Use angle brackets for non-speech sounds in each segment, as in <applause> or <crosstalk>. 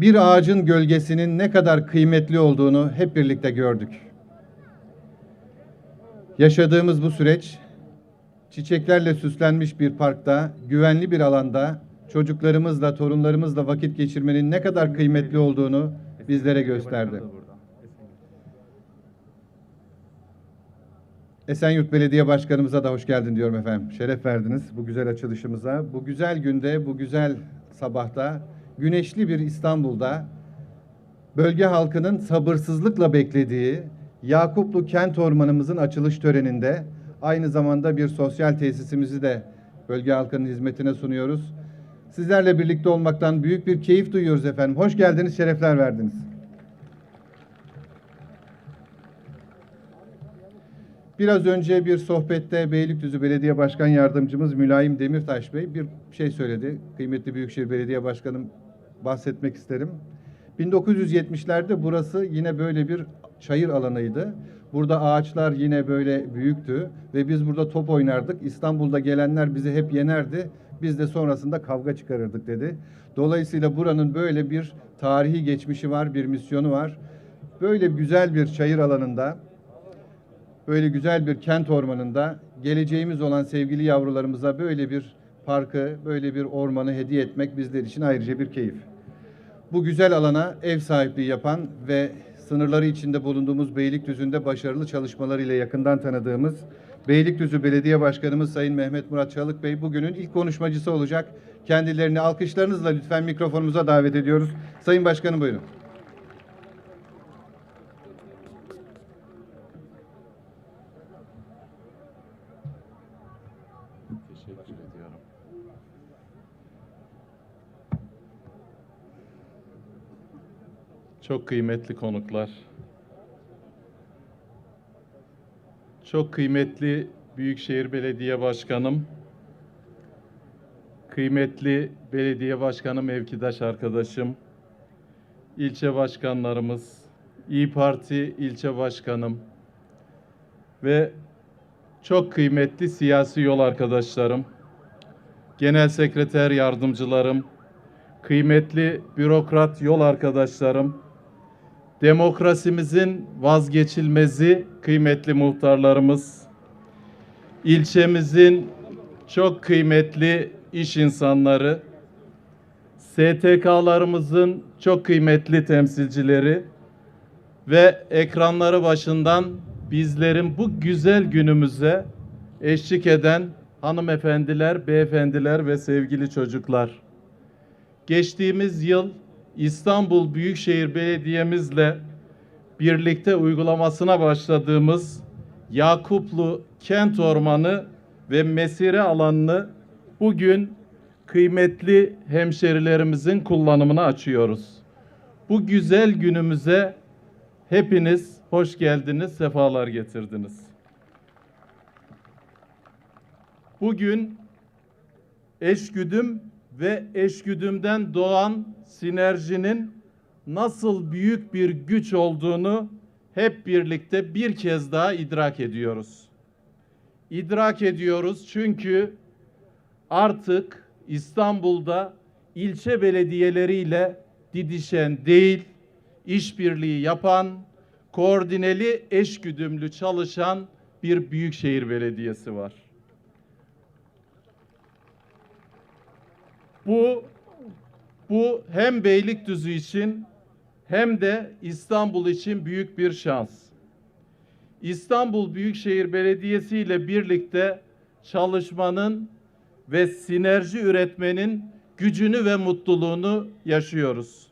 Bir ağacın gölgesinin ne kadar kıymetli olduğunu hep birlikte gördük. Yaşadığımız bu süreç çiçeklerle süslenmiş bir parkta, güvenli bir alanda çocuklarımızla, torunlarımızla vakit geçirmenin ne kadar kıymetli olduğunu bizlere gösterdi. Esenyurt Belediye Başkanımıza da hoş geldin diyorum efendim. Şeref verdiniz bu güzel açılışımıza. Bu güzel günde, bu güzel sabahta, güneşli bir İstanbul'da bölge halkının sabırsızlıkla beklediği Yakuplu Kent Ormanımızın açılış töreninde aynı zamanda bir sosyal tesisimizi de bölge halkının hizmetine sunuyoruz. Sizlerle birlikte olmaktan büyük bir keyif duyuyoruz efendim. Hoş geldiniz, şerefler verdiniz. Biraz önce bir sohbette Beylikdüzü Belediye Başkan Yardımcımız Mülayim Demirtaş Bey bir şey söyledi. Kıymetli Büyükşehir Belediye Başkanım bahsetmek isterim. 1970'lerde burası yine böyle bir çayır alanıydı. Burada ağaçlar yine böyle büyüktü ve biz burada top oynardık. İstanbul'da gelenler bizi hep yenerdi. Biz de sonrasında kavga çıkarırdık dedi. Dolayısıyla buranın böyle bir tarihi geçmişi var, bir misyonu var. Böyle güzel bir çayır alanında böyle güzel bir kent ormanında geleceğimiz olan sevgili yavrularımıza böyle bir parkı, böyle bir ormanı hediye etmek bizler için ayrıca bir keyif. Bu güzel alana ev sahipliği yapan ve sınırları içinde bulunduğumuz Beylikdüzü'nde başarılı çalışmalarıyla yakından tanıdığımız Beylikdüzü Belediye Başkanımız Sayın Mehmet Murat Çalık Bey bugünün ilk konuşmacısı olacak. Kendilerini alkışlarınızla lütfen mikrofonumuza davet ediyoruz. Sayın Başkanım buyurun. Teşekkür ediyorum. Çok kıymetli konuklar. Çok kıymetli Büyükşehir Belediye Başkanım. Kıymetli belediye başkanı mevkidaş arkadaşım. ilçe başkanlarımız, İyi Parti ilçe başkanım ve çok kıymetli siyasi yol arkadaşlarım, genel sekreter yardımcılarım, kıymetli bürokrat yol arkadaşlarım, demokrasimizin vazgeçilmezi kıymetli muhtarlarımız, ilçemizin çok kıymetli iş insanları, STK'larımızın çok kıymetli temsilcileri. Ve ekranları başından bizlerin bu güzel günümüze eşlik eden hanımefendiler, beyefendiler ve sevgili çocuklar. Geçtiğimiz yıl İstanbul Büyükşehir Belediye'mizle birlikte uygulamasına başladığımız Yakuplu Kent Ormanı ve mesire alanını bugün kıymetli hemşerilerimizin kullanımına açıyoruz. Bu güzel günümüze hepiniz hoş geldiniz, sefalar getirdiniz. Bugün eşgüdüm ve eşgüdümden doğan sinerjinin nasıl büyük bir güç olduğunu hep birlikte bir kez daha idrak ediyoruz. İdrak ediyoruz çünkü artık İstanbul'da ilçe belediyeleriyle didişen değil, işbirliği yapan, koordineli eşgüdümlü çalışan bir büyükşehir belediyesi var. Bu bu hem Beylikdüzü için hem de İstanbul için büyük bir şans. İstanbul Büyükşehir Belediyesi ile birlikte çalışmanın ve sinerji üretmenin gücünü ve mutluluğunu yaşıyoruz.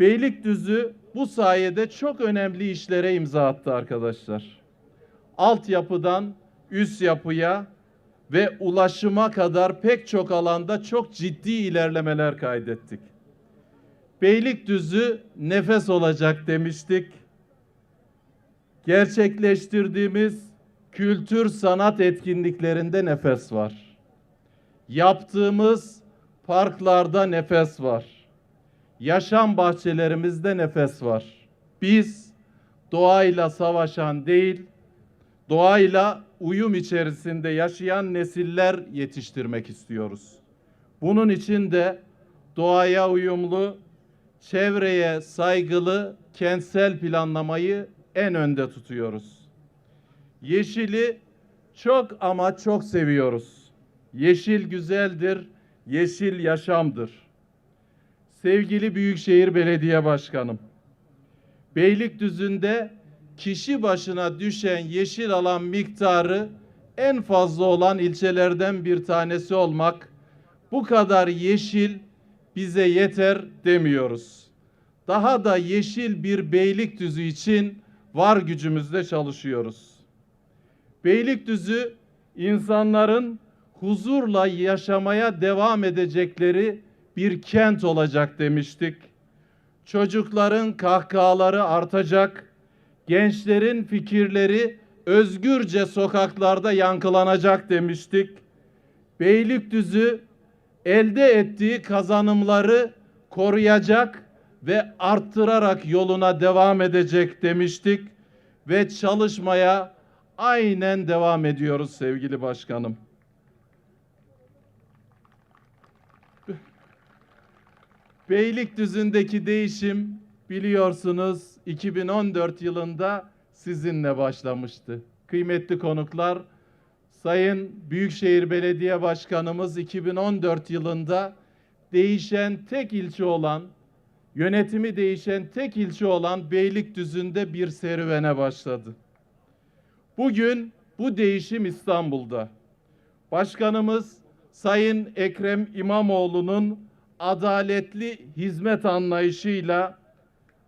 Beylikdüzü bu sayede çok önemli işlere imza attı arkadaşlar. Altyapıdan üst yapıya ve ulaşıma kadar pek çok alanda çok ciddi ilerlemeler kaydettik. Beylikdüzü nefes olacak demiştik. Gerçekleştirdiğimiz kültür sanat etkinliklerinde nefes var. Yaptığımız parklarda nefes var. Yaşam bahçelerimizde nefes var. Biz doğayla savaşan değil, doğayla uyum içerisinde yaşayan nesiller yetiştirmek istiyoruz. Bunun için de doğaya uyumlu, çevreye saygılı kentsel planlamayı en önde tutuyoruz. Yeşili çok ama çok seviyoruz. Yeşil güzeldir, yeşil yaşamdır. Sevgili Büyükşehir Belediye Başkanım, Beylikdüzü'nde kişi başına düşen yeşil alan miktarı en fazla olan ilçelerden bir tanesi olmak, bu kadar yeşil bize yeter demiyoruz. Daha da yeşil bir Beylikdüzü için var gücümüzle çalışıyoruz. Beylikdüzü insanların huzurla yaşamaya devam edecekleri bir kent olacak demiştik. Çocukların kahkahaları artacak, gençlerin fikirleri özgürce sokaklarda yankılanacak demiştik. Beylikdüzü elde ettiği kazanımları koruyacak ve arttırarak yoluna devam edecek demiştik ve çalışmaya aynen devam ediyoruz sevgili başkanım. Beylikdüzü'ndeki değişim biliyorsunuz 2014 yılında sizinle başlamıştı. Kıymetli konuklar, Sayın Büyükşehir Belediye Başkanımız 2014 yılında değişen tek ilçe olan, yönetimi değişen tek ilçe olan Beylikdüzü'nde bir serüvene başladı. Bugün bu değişim İstanbul'da. Başkanımız Sayın Ekrem İmamoğlu'nun adaletli hizmet anlayışıyla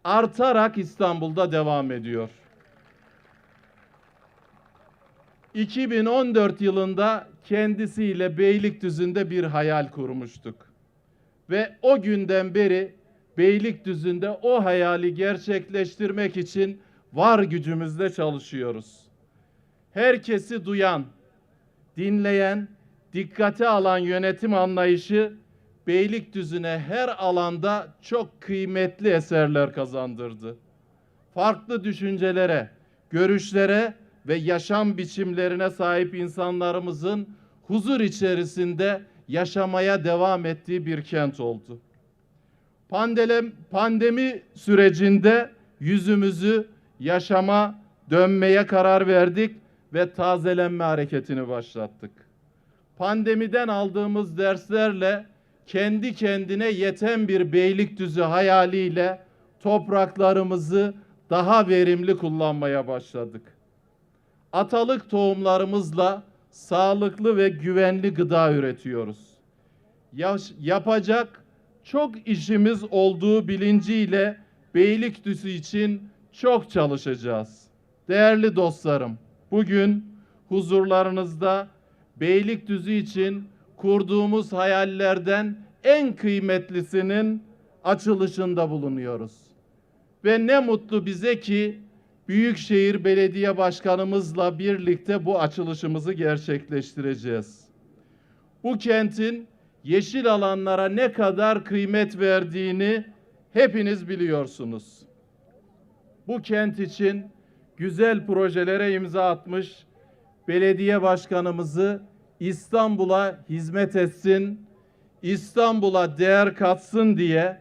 artarak İstanbul'da devam ediyor. 2014 yılında kendisiyle Beylikdüzü'nde bir hayal kurmuştuk. Ve o günden beri Beylikdüzü'nde o hayali gerçekleştirmek için var gücümüzle çalışıyoruz. Herkesi duyan, dinleyen, dikkate alan yönetim anlayışı Beylikdüzü'ne her alanda çok kıymetli eserler kazandırdı. Farklı düşüncelere, görüşlere ve yaşam biçimlerine sahip insanlarımızın huzur içerisinde yaşamaya devam ettiği bir kent oldu. Pandemi, pandemi sürecinde yüzümüzü yaşama dönmeye karar verdik ve tazelenme hareketini başlattık. Pandemiden aldığımız derslerle kendi kendine yeten bir Beylikdüzü hayaliyle topraklarımızı daha verimli kullanmaya başladık. Atalık tohumlarımızla sağlıklı ve güvenli gıda üretiyoruz. Yaş- yapacak çok işimiz olduğu bilinciyle Beylikdüzü için çok çalışacağız. Değerli dostlarım, bugün huzurlarınızda Beylikdüzü için kurduğumuz hayallerden en kıymetlisinin açılışında bulunuyoruz. Ve ne mutlu bize ki Büyükşehir Belediye Başkanımızla birlikte bu açılışımızı gerçekleştireceğiz. Bu kentin yeşil alanlara ne kadar kıymet verdiğini hepiniz biliyorsunuz. Bu kent için güzel projelere imza atmış belediye başkanımızı İstanbul'a hizmet etsin, İstanbul'a değer katsın diye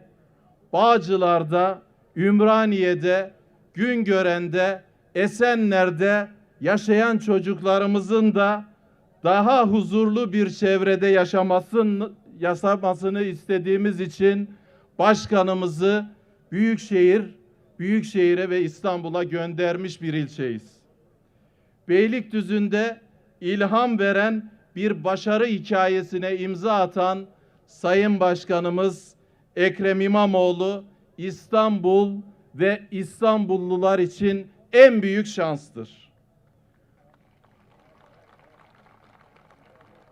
Bağcılar'da, Ümraniye'de, Güngören'de, Esenler'de yaşayan çocuklarımızın da daha huzurlu bir çevrede yaşamasını, yaşamasını istediğimiz için başkanımızı Büyükşehir, Büyükşehir'e ve İstanbul'a göndermiş bir ilçeyiz. Beylikdüzü'nde ilham veren bir başarı hikayesine imza atan Sayın Başkanımız Ekrem İmamoğlu İstanbul ve İstanbullular için en büyük şanstır.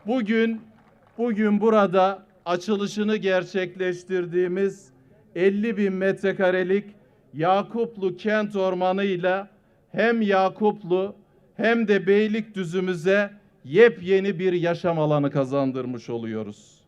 Bugün bugün burada açılışını gerçekleştirdiğimiz 50 bin metrekarelik Yakuplu kent ormanı ile hem Yakuplu hem de Beylikdüzü'müze yepyeni bir yaşam alanı kazandırmış oluyoruz.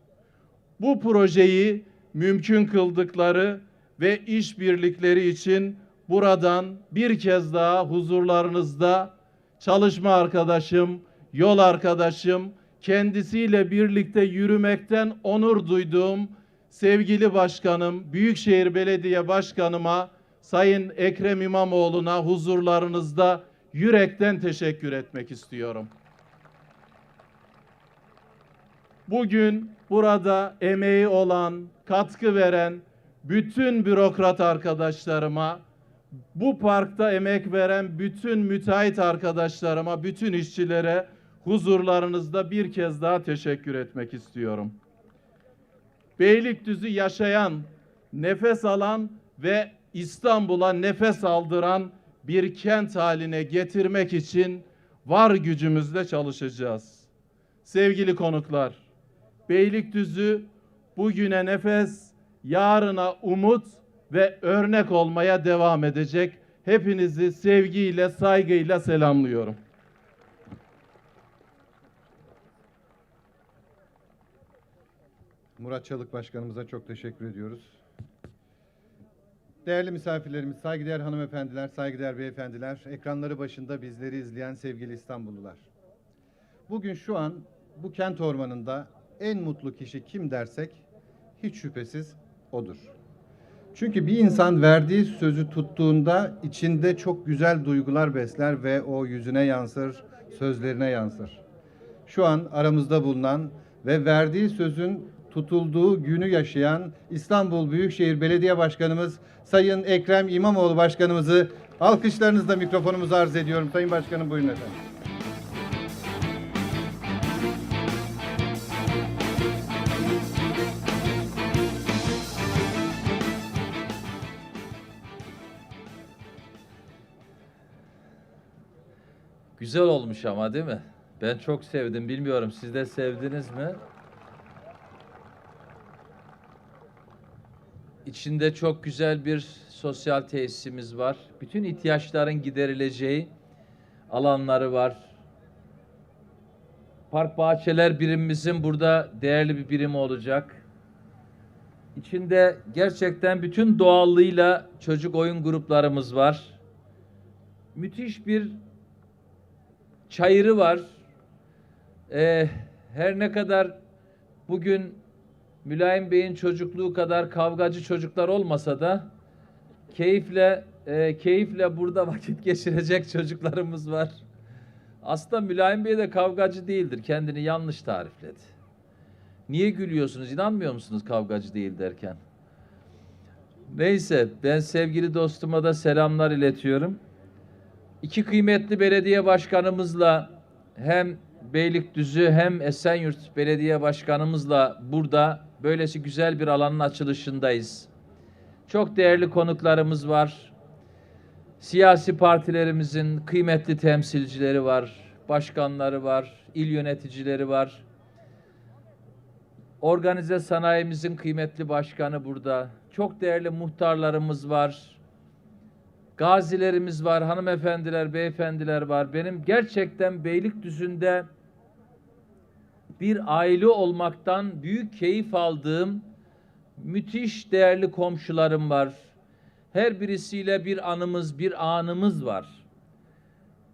Bu projeyi mümkün kıldıkları ve işbirlikleri için buradan bir kez daha huzurlarınızda çalışma arkadaşım, yol arkadaşım, kendisiyle birlikte yürümekten onur duyduğum sevgili başkanım, Büyükşehir Belediye Başkanıma, Sayın Ekrem İmamoğlu'na huzurlarınızda yürekten teşekkür etmek istiyorum. Bugün burada emeği olan, katkı veren bütün bürokrat arkadaşlarıma, bu parkta emek veren bütün müteahhit arkadaşlarıma, bütün işçilere huzurlarınızda bir kez daha teşekkür etmek istiyorum. Beylikdüzü yaşayan, nefes alan ve İstanbul'a nefes aldıran bir kent haline getirmek için var gücümüzle çalışacağız. Sevgili konuklar, Beylikdüzü bugüne nefes, yarına umut ve örnek olmaya devam edecek. Hepinizi sevgiyle, saygıyla selamlıyorum. Murat Çalık Başkanımıza çok teşekkür ediyoruz. Değerli misafirlerimiz, saygıdeğer hanımefendiler, saygıdeğer beyefendiler, ekranları başında bizleri izleyen sevgili İstanbullular. Bugün şu an bu kent ormanında en mutlu kişi kim dersek hiç şüphesiz odur. Çünkü bir insan verdiği sözü tuttuğunda içinde çok güzel duygular besler ve o yüzüne yansır, sözlerine yansır. Şu an aramızda bulunan ve verdiği sözün tutulduğu günü yaşayan İstanbul Büyükşehir Belediye Başkanımız Sayın Ekrem İmamoğlu Başkanımızı alkışlarınızla mikrofonumuzu arz ediyorum. Sayın Başkanım buyurun efendim. Güzel olmuş ama değil mi? Ben çok sevdim. Bilmiyorum siz de sevdiniz mi? İçinde çok güzel bir sosyal tesisimiz var. Bütün ihtiyaçların giderileceği alanları var. Park bahçeler birimimizin burada değerli bir birimi olacak. İçinde gerçekten bütün doğallığıyla çocuk oyun gruplarımız var. Müthiş bir çayırı var. Ee, her ne kadar bugün Mülayim Bey'in çocukluğu kadar kavgacı çocuklar olmasa da keyifle e, keyifle burada <laughs> vakit geçirecek çocuklarımız var. Aslında Mülayim Bey de kavgacı değildir. Kendini yanlış tarifledi. Niye gülüyorsunuz? İnanmıyor musunuz kavgacı değil derken? Neyse ben sevgili dostuma da selamlar iletiyorum. İki kıymetli belediye başkanımızla hem Beylikdüzü hem Esenyurt Belediye Başkanımızla burada böylesi güzel bir alanın açılışındayız. Çok değerli konuklarımız var. Siyasi partilerimizin kıymetli temsilcileri var, başkanları var, il yöneticileri var. Organize sanayimizin kıymetli başkanı burada. Çok değerli muhtarlarımız var. Gazilerimiz var, hanımefendiler, beyefendiler var. Benim gerçekten Beylikdüzü'nde bir aile olmaktan büyük keyif aldığım müthiş değerli komşularım var. Her birisiyle bir anımız, bir anımız var.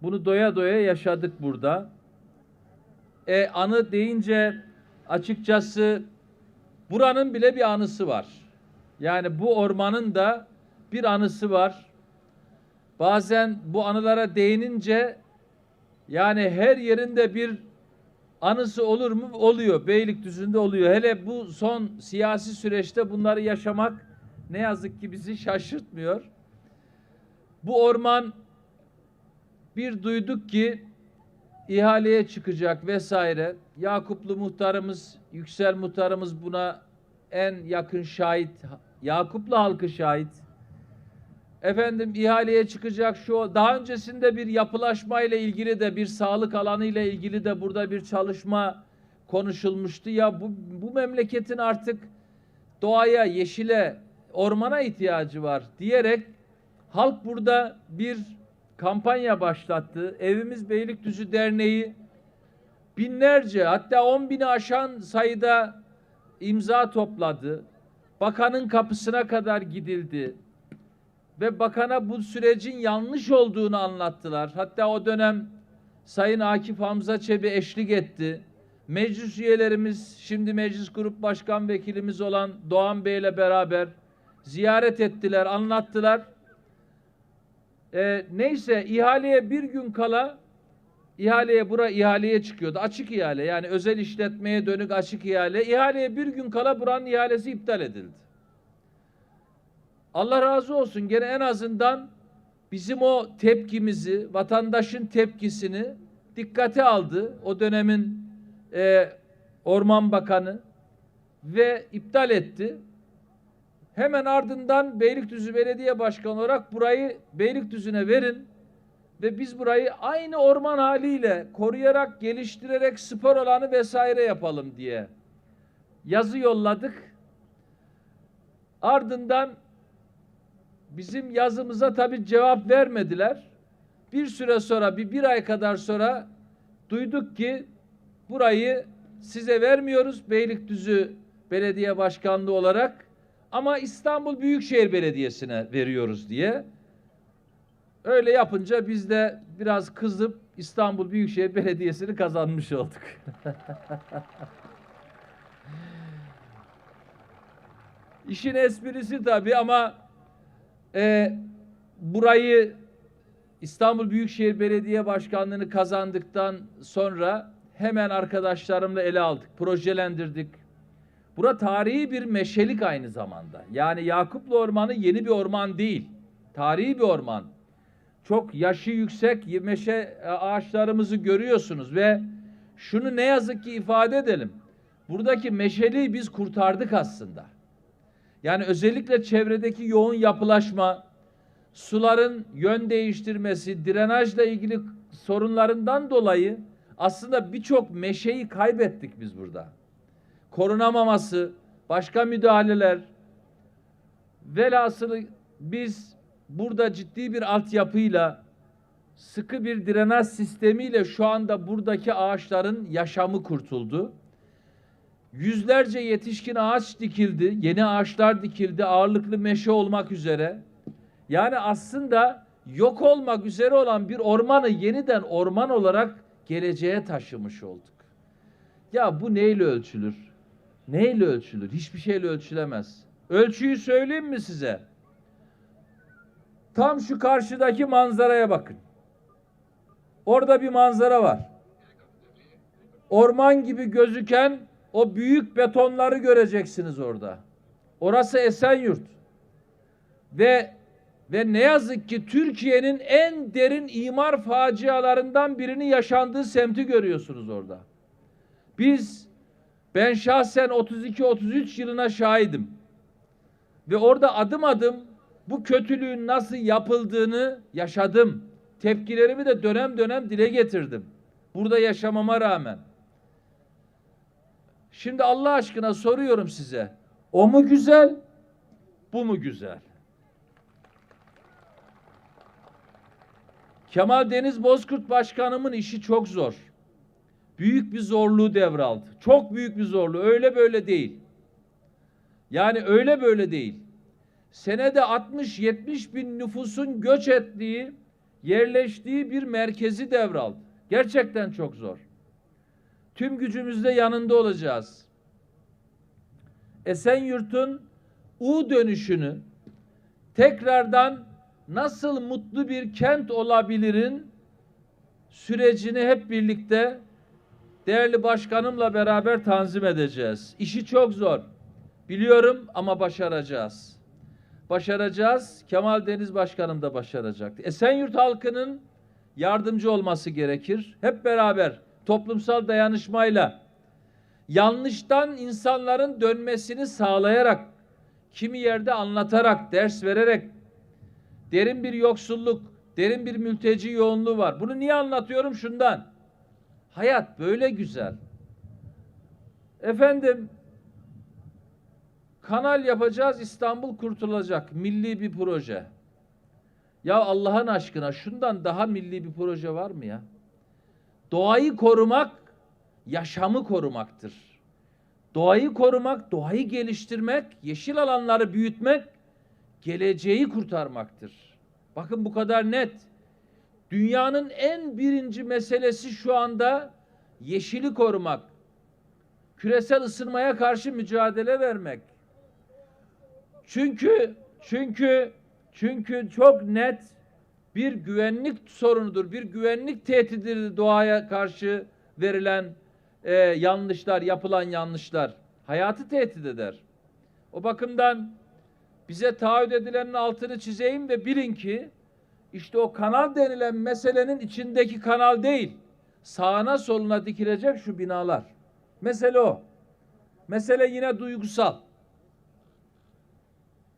Bunu doya doya yaşadık burada. E, anı deyince açıkçası buranın bile bir anısı var. Yani bu ormanın da bir anısı var. Bazen bu anılara değinince yani her yerinde bir anısı olur mu? Oluyor. Beylikdüzü'nde oluyor. Hele bu son siyasi süreçte bunları yaşamak ne yazık ki bizi şaşırtmıyor. Bu orman bir duyduk ki ihaleye çıkacak vesaire. Yakuplu muhtarımız, Yüksel muhtarımız buna en yakın şahit. Yakuplu halkı şahit. Efendim ihaleye çıkacak şu daha öncesinde bir yapılaşma ile ilgili de bir sağlık alanı ile ilgili de burada bir çalışma konuşulmuştu. Ya bu, bu memleketin artık doğaya, yeşile, ormana ihtiyacı var diyerek halk burada bir kampanya başlattı. Evimiz Beylikdüzü Derneği binlerce hatta on bini aşan sayıda imza topladı. Bakanın kapısına kadar gidildi ve bakana bu sürecin yanlış olduğunu anlattılar. Hatta o dönem Sayın Akif Hamza Çebi eşlik etti. meclis üyelerimiz, şimdi meclis grup başkan vekilimiz olan Doğan Bey ile beraber ziyaret ettiler, anlattılar. Ee, neyse ihaleye bir gün kala ihaleye bura ihaleye çıkıyordu. Açık ihale yani özel işletmeye dönük açık ihale. İhaleye bir gün kala buranın ihalesi iptal edildi. Allah razı olsun gene en azından bizim o tepkimizi, vatandaşın tepkisini dikkate aldı. O dönemin e, Orman Bakanı ve iptal etti. Hemen ardından Beylikdüzü Belediye Başkanı olarak burayı Beylikdüzü'ne verin ve biz burayı aynı orman haliyle koruyarak, geliştirerek spor alanı vesaire yapalım diye yazı yolladık. Ardından bizim yazımıza tabii cevap vermediler. Bir süre sonra, bir, bir ay kadar sonra duyduk ki burayı size vermiyoruz Beylikdüzü Belediye Başkanlığı olarak ama İstanbul Büyükşehir Belediyesi'ne veriyoruz diye. Öyle yapınca biz de biraz kızıp İstanbul Büyükşehir Belediyesi'ni kazanmış olduk. <laughs> İşin esprisi tabii ama e, burayı İstanbul Büyükşehir Belediye Başkanlığı'nı kazandıktan sonra hemen arkadaşlarımla ele aldık, projelendirdik. Bura tarihi bir meşelik aynı zamanda. Yani Yakuplu Ormanı yeni bir orman değil. Tarihi bir orman. Çok yaşı yüksek meşe ağaçlarımızı görüyorsunuz ve şunu ne yazık ki ifade edelim. Buradaki meşeliği biz kurtardık aslında. Yani özellikle çevredeki yoğun yapılaşma, suların yön değiştirmesi, drenajla ilgili sorunlarından dolayı aslında birçok meşeyi kaybettik biz burada. Korunamaması, başka müdahaleler, velhasılı biz burada ciddi bir altyapıyla, sıkı bir drenaj sistemiyle şu anda buradaki ağaçların yaşamı kurtuldu. Yüzlerce yetişkin ağaç dikildi, yeni ağaçlar dikildi, ağırlıklı meşe olmak üzere. Yani aslında yok olmak üzere olan bir ormanı yeniden orman olarak geleceğe taşımış olduk. Ya bu neyle ölçülür? Neyle ölçülür? Hiçbir şeyle ölçülemez. Ölçüyü söyleyeyim mi size? Tam şu karşıdaki manzaraya bakın. Orada bir manzara var. Orman gibi gözüken o büyük betonları göreceksiniz orada. Orası Esenyurt. Ve ve ne yazık ki Türkiye'nin en derin imar facialarından birini yaşandığı semti görüyorsunuz orada. Biz ben şahsen 32-33 yılına şahidim. Ve orada adım adım bu kötülüğün nasıl yapıldığını yaşadım. Tepkilerimi de dönem dönem dile getirdim. Burada yaşamama rağmen. Şimdi Allah aşkına soruyorum size. O mu güzel? Bu mu güzel? Kemal Deniz Bozkurt Başkanımın işi çok zor. Büyük bir zorluğu devraldı. Çok büyük bir zorluğu. Öyle böyle değil. Yani öyle böyle değil. Senede 60-70 bin nüfusun göç ettiği, yerleştiği bir merkezi devraldı. Gerçekten çok zor. Tüm gücümüzle yanında olacağız. Esenyurt'un U dönüşünü tekrardan nasıl mutlu bir kent olabilirin sürecini hep birlikte değerli başkanımla beraber tanzim edeceğiz. İşi çok zor. Biliyorum ama başaracağız. Başaracağız. Kemal Deniz Başkanım da başaracak. Esenyurt halkının yardımcı olması gerekir. Hep beraber toplumsal dayanışmayla yanlıştan insanların dönmesini sağlayarak kimi yerde anlatarak, ders vererek derin bir yoksulluk, derin bir mülteci yoğunluğu var. Bunu niye anlatıyorum? Şundan. Hayat böyle güzel. Efendim kanal yapacağız İstanbul kurtulacak. Milli bir proje. Ya Allah'ın aşkına şundan daha milli bir proje var mı ya? Doğayı korumak yaşamı korumaktır. Doğayı korumak, doğayı geliştirmek, yeşil alanları büyütmek geleceği kurtarmaktır. Bakın bu kadar net. Dünyanın en birinci meselesi şu anda yeşili korumak, küresel ısınmaya karşı mücadele vermek. Çünkü çünkü çünkü çok net bir güvenlik sorunudur, bir güvenlik tehdididir doğaya karşı verilen e, yanlışlar, yapılan yanlışlar. Hayatı tehdit eder. O bakımdan bize taahhüt edilenin altını çizeyim ve bilin ki işte o kanal denilen meselenin içindeki kanal değil. Sağına soluna dikilecek şu binalar. Mesele o. Mesele yine duygusal.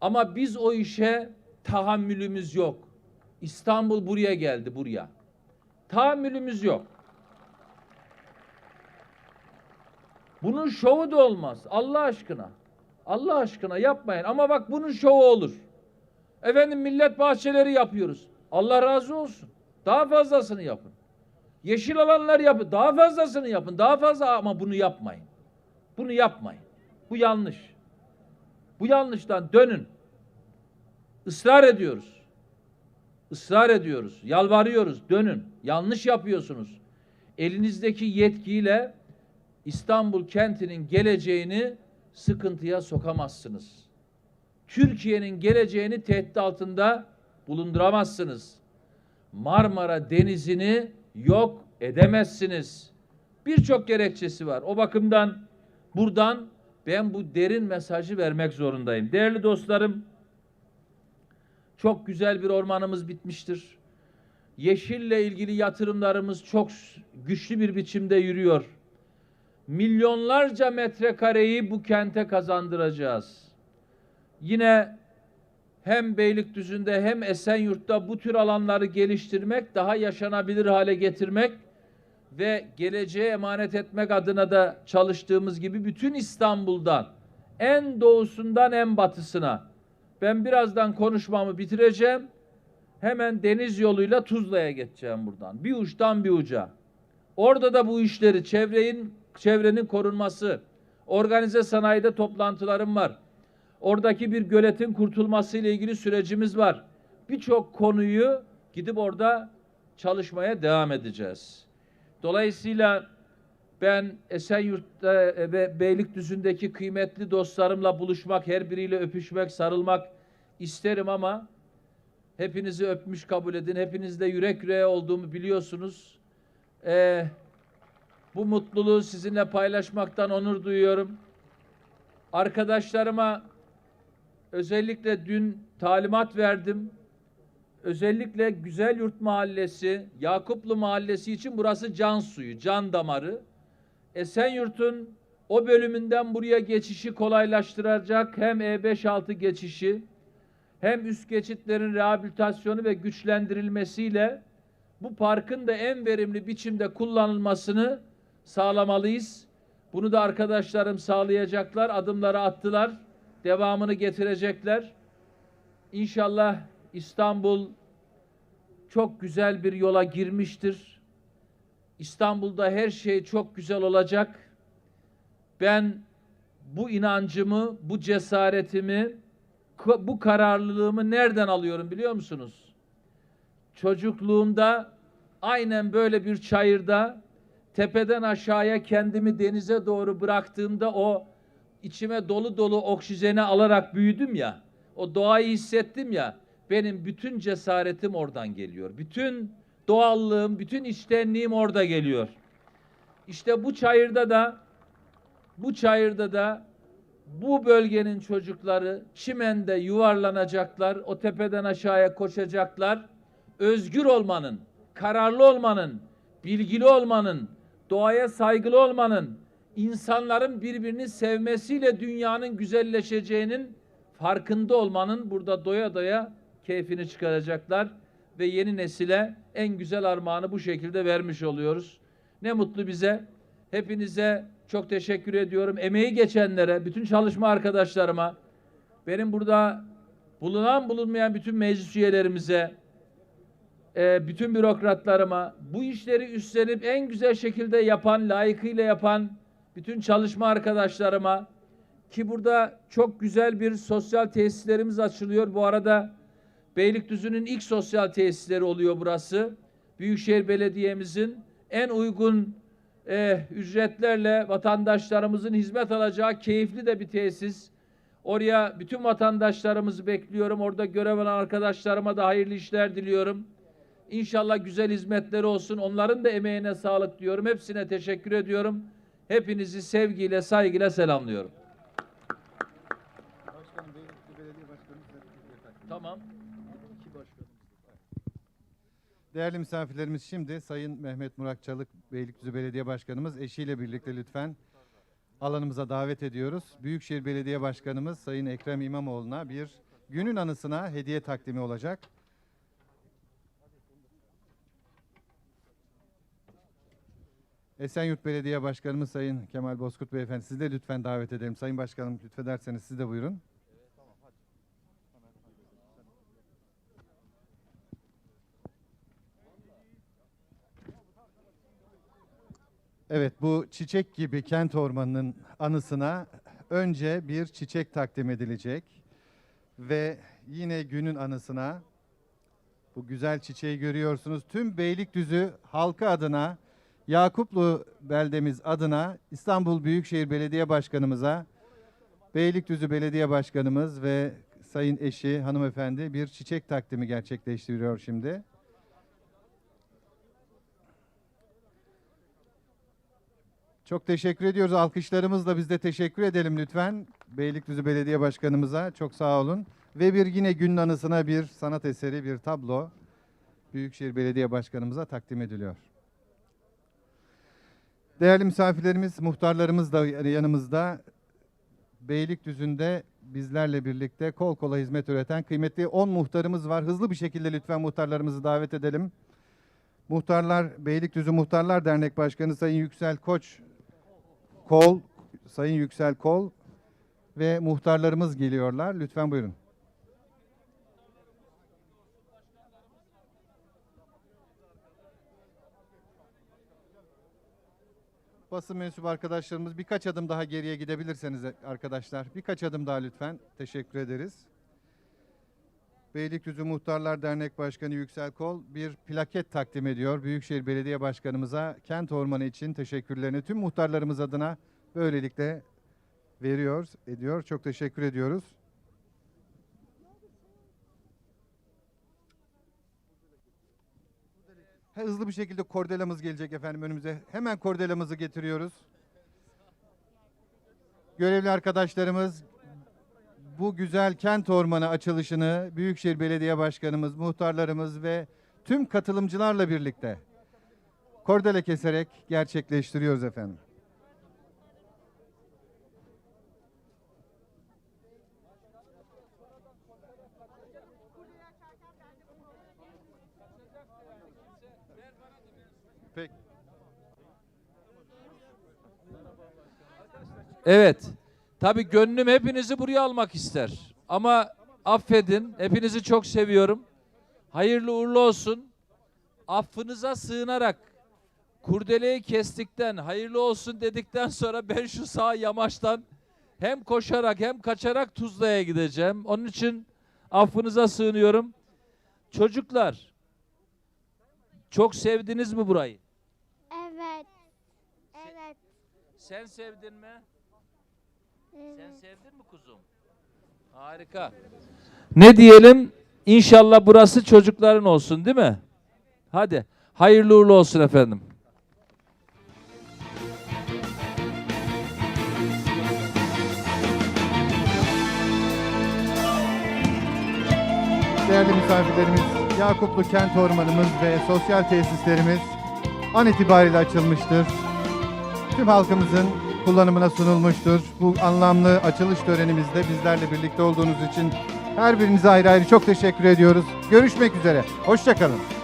Ama biz o işe tahammülümüz yok. İstanbul buraya geldi buraya. Tahammülümüz yok. Bunun şovu da olmaz. Allah aşkına. Allah aşkına yapmayın. Ama bak bunun şovu olur. Efendim millet bahçeleri yapıyoruz. Allah razı olsun. Daha fazlasını yapın. Yeşil alanlar yapın. Daha fazlasını yapın. Daha fazla ama bunu yapmayın. Bunu yapmayın. Bu yanlış. Bu yanlıştan dönün. Israr ediyoruz. Israr ediyoruz. Yalvarıyoruz. Dönün. Yanlış yapıyorsunuz. Elinizdeki yetkiyle İstanbul kentinin geleceğini sıkıntıya sokamazsınız. Türkiye'nin geleceğini tehdit altında bulunduramazsınız. Marmara Denizi'ni yok edemezsiniz. Birçok gerekçesi var. O bakımdan buradan ben bu derin mesajı vermek zorundayım. Değerli dostlarım, çok güzel bir ormanımız bitmiştir. Yeşille ilgili yatırımlarımız çok güçlü bir biçimde yürüyor. Milyonlarca metrekareyi bu kente kazandıracağız. Yine hem Beylikdüzü'nde hem Esenyurt'ta bu tür alanları geliştirmek, daha yaşanabilir hale getirmek ve geleceğe emanet etmek adına da çalıştığımız gibi bütün İstanbul'dan en doğusundan en batısına ben birazdan konuşmamı bitireceğim. Hemen deniz yoluyla Tuzla'ya geçeceğim buradan. Bir uçtan bir uca. Orada da bu işleri çevrenin çevrenin korunması, organize sanayide toplantılarım var. Oradaki bir göletin kurtulması ile ilgili sürecimiz var. Birçok konuyu gidip orada çalışmaya devam edeceğiz. Dolayısıyla ben Esenyurt'ta ve Beylikdüzü'ndeki kıymetli dostlarımla buluşmak, her biriyle öpüşmek, sarılmak isterim ama hepinizi öpmüş kabul edin. Hepinizle yürek yüreğe olduğumu biliyorsunuz. Ee, bu mutluluğu sizinle paylaşmaktan onur duyuyorum. Arkadaşlarıma özellikle dün talimat verdim. Özellikle Güzelyurt Mahallesi, Yakuplu Mahallesi için burası can suyu, can damarı. Esenyurt'un o bölümünden buraya geçişi kolaylaştıracak hem E5-6 geçişi hem üst geçitlerin rehabilitasyonu ve güçlendirilmesiyle bu parkın da en verimli biçimde kullanılmasını sağlamalıyız. Bunu da arkadaşlarım sağlayacaklar, adımları attılar, devamını getirecekler. İnşallah İstanbul çok güzel bir yola girmiştir. İstanbul'da her şey çok güzel olacak. Ben bu inancımı, bu cesaretimi, bu kararlılığımı nereden alıyorum biliyor musunuz? Çocukluğumda aynen böyle bir çayırda tepeden aşağıya kendimi denize doğru bıraktığımda o içime dolu dolu oksijeni alarak büyüdüm ya. O doğayı hissettim ya. Benim bütün cesaretim oradan geliyor. Bütün doğallığım, bütün içtenliğim orada geliyor. İşte bu çayırda da bu çayırda da bu bölgenin çocukları çimende yuvarlanacaklar, o tepeden aşağıya koşacaklar. Özgür olmanın, kararlı olmanın, bilgili olmanın, doğaya saygılı olmanın, insanların birbirini sevmesiyle dünyanın güzelleşeceğinin farkında olmanın burada doya doya keyfini çıkaracaklar ve yeni nesile en güzel armağanı bu şekilde vermiş oluyoruz. Ne mutlu bize. Hepinize çok teşekkür ediyorum. Emeği geçenlere, bütün çalışma arkadaşlarıma, benim burada bulunan bulunmayan bütün meclis üyelerimize, e, bütün bürokratlarıma, bu işleri üstlenip en güzel şekilde yapan, layıkıyla yapan bütün çalışma arkadaşlarıma ki burada çok güzel bir sosyal tesislerimiz açılıyor. Bu arada Beylikdüzü'nün ilk sosyal tesisleri oluyor burası. Büyükşehir Belediye'mizin en uygun e, ücretlerle vatandaşlarımızın hizmet alacağı keyifli de bir tesis. Oraya bütün vatandaşlarımızı bekliyorum. Orada görev alan arkadaşlarıma da hayırlı işler diliyorum. İnşallah güzel hizmetleri olsun. Onların da emeğine sağlık diyorum. Hepsine teşekkür ediyorum. Hepinizi sevgiyle, saygıyla selamlıyorum. Tamam. Değerli misafirlerimiz şimdi Sayın Mehmet Murat Çalık Beylikdüzü Belediye Başkanımız eşiyle birlikte lütfen alanımıza davet ediyoruz. Büyükşehir Belediye Başkanımız Sayın Ekrem İmamoğlu'na bir günün anısına hediye takdimi olacak. Esenyurt Belediye Başkanımız Sayın Kemal Bozkurt Beyefendi sizi de lütfen davet edelim. Sayın Başkanım lütfederseniz siz de buyurun. Evet bu çiçek gibi kent ormanının anısına önce bir çiçek takdim edilecek ve yine günün anısına bu güzel çiçeği görüyorsunuz. Tüm Beylikdüzü halkı adına Yakuplu beldemiz adına İstanbul Büyükşehir Belediye Başkanımıza Beylikdüzü Belediye Başkanımız ve sayın eşi hanımefendi bir çiçek takdimi gerçekleştiriyor şimdi. Çok teşekkür ediyoruz. Alkışlarımızla biz de teşekkür edelim lütfen. Beylikdüzü Belediye Başkanımıza çok sağ olun. Ve bir yine günün anısına bir sanat eseri, bir tablo Büyükşehir Belediye Başkanımıza takdim ediliyor. Değerli misafirlerimiz, muhtarlarımız da yanımızda. Beylikdüzü'nde bizlerle birlikte kol kola hizmet üreten kıymetli 10 muhtarımız var. Hızlı bir şekilde lütfen muhtarlarımızı davet edelim. Muhtarlar, Beylikdüzü Muhtarlar Dernek Başkanı Sayın Yüksel Koç Kol, Sayın Yüksel Kol ve muhtarlarımız geliyorlar. Lütfen buyurun. Basın mensubu arkadaşlarımız birkaç adım daha geriye gidebilirseniz arkadaşlar. Birkaç adım daha lütfen. Teşekkür ederiz. Beylikdüzü Muhtarlar Dernek Başkanı Yüksel Kol bir plaket takdim ediyor. Büyükşehir Belediye Başkanımıza kent ormanı için teşekkürlerini tüm muhtarlarımız adına böylelikle veriyor, ediyor. Çok teşekkür ediyoruz. Hızlı bir şekilde kordelamız gelecek efendim önümüze. Hemen kordelamızı getiriyoruz. Görevli arkadaşlarımız bu güzel kent ormanı açılışını Büyükşehir Belediye Başkanımız, muhtarlarımız ve tüm katılımcılarla birlikte kordele keserek gerçekleştiriyoruz efendim. Peki. Evet. Tabii gönlüm hepinizi buraya almak ister. Ama affedin. Hepinizi çok seviyorum. Hayırlı uğurlu olsun. Affınıza sığınarak kurdeleyi kestikten, hayırlı olsun dedikten sonra ben şu sağ yamaçtan hem koşarak hem kaçarak Tuzla'ya gideceğim. Onun için affınıza sığınıyorum. Çocuklar, çok sevdiniz mi burayı? Evet. Evet. Sen sevdin mi? Sen sevdin mi kuzum? Harika. Ne diyelim? İnşallah burası çocukların olsun değil mi? Hadi. Hayırlı uğurlu olsun efendim. Değerli misafirlerimiz, Yakuplu Kent Ormanımız ve sosyal tesislerimiz an itibariyle açılmıştır. Tüm halkımızın kullanımına sunulmuştur. Bu anlamlı açılış törenimizde bizlerle birlikte olduğunuz için her birinize ayrı ayrı çok teşekkür ediyoruz. Görüşmek üzere. Hoşçakalın.